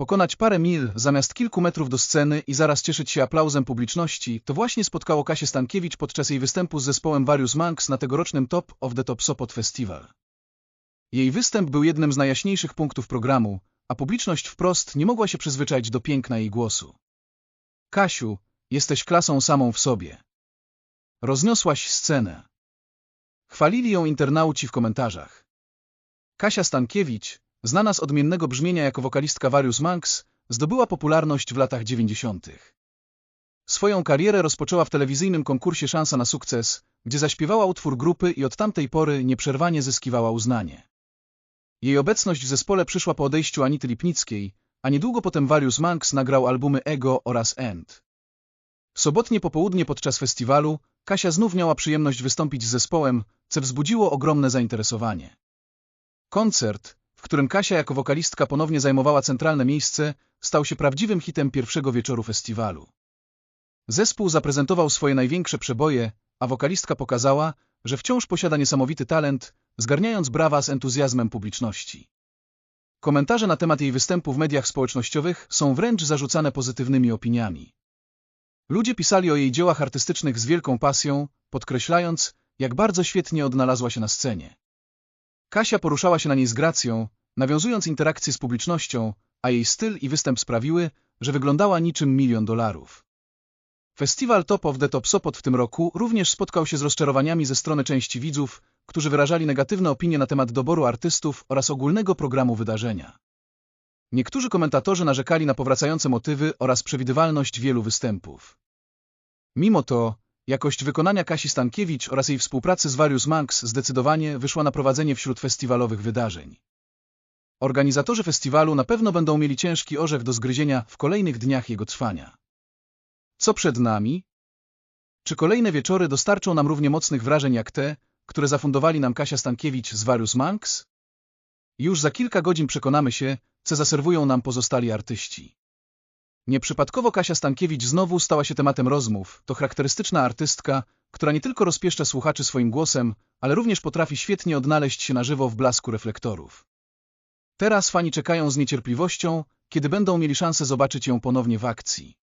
Pokonać parę mil zamiast kilku metrów do sceny i zaraz cieszyć się aplauzem publiczności, to właśnie spotkało Kasię Stankiewicz podczas jej występu z zespołem Various Monks na tegorocznym Top of the Top Sopot Festival. Jej występ był jednym z najjaśniejszych punktów programu, a publiczność wprost nie mogła się przyzwyczaić do piękna jej głosu. Kasiu, jesteś klasą samą w sobie. Rozniosłaś scenę. Chwalili ją internauci w komentarzach. Kasia Stankiewicz, znana z odmiennego brzmienia jako wokalistka Various Monks, zdobyła popularność w latach 90. Swoją karierę rozpoczęła w telewizyjnym konkursie Szansa na sukces, gdzie zaśpiewała utwór grupy i od tamtej pory nieprzerwanie zyskiwała uznanie. Jej obecność w zespole przyszła po odejściu Anity Lipnickiej, a niedługo potem Various Monks nagrał albumy Ego oraz End. Sobotnie popołudnie podczas festiwalu Kasia znów miała przyjemność wystąpić z zespołem, co wzbudziło ogromne zainteresowanie. Koncert, w którym Kasia jako wokalistka ponownie zajmowała centralne miejsce, stał się prawdziwym hitem pierwszego wieczoru festiwalu. Zespół zaprezentował swoje największe przeboje, a wokalistka pokazała, że wciąż posiada niesamowity talent, zgarniając brawa z entuzjazmem publiczności. Komentarze na temat jej występu w mediach społecznościowych są wręcz zarzucane pozytywnymi opiniami. Ludzie pisali o jej dziełach artystycznych z wielką pasją, podkreślając, jak bardzo świetnie odnalazła się na scenie. Kasia poruszała się na niej z gracją, nawiązując interakcję z publicznością, a jej styl i występ sprawiły, że wyglądała niczym milion dolarów. Festiwal Top of the Top Sopot w tym roku również spotkał się z rozczarowaniami ze strony części widzów, którzy wyrażali negatywne opinie na temat doboru artystów oraz ogólnego programu wydarzenia. Niektórzy komentatorzy narzekali na powracające motywy oraz przewidywalność wielu występów. Mimo to, jakość wykonania Kasi Stankiewicz oraz jej współpracy z Various Monks zdecydowanie wyszła na prowadzenie wśród festiwalowych wydarzeń. Organizatorzy festiwalu na pewno będą mieli ciężki orzech do zgryzienia w kolejnych dniach jego trwania. Co przed nami? Czy kolejne wieczory dostarczą nam równie mocnych wrażeń jak te, które zafundowali nam Kasia Stankiewicz z Various Monks? Już za kilka godzin przekonamy się, co zaserwują nam pozostali artyści. Nieprzypadkowo Kasia Stankiewicz znowu stała się tematem rozmów. To charakterystyczna artystka, która nie tylko rozpieszcza słuchaczy swoim głosem, ale również potrafi świetnie odnaleźć się na żywo w blasku reflektorów. Teraz fani czekają z niecierpliwością, kiedy będą mieli szansę zobaczyć ją ponownie w akcji.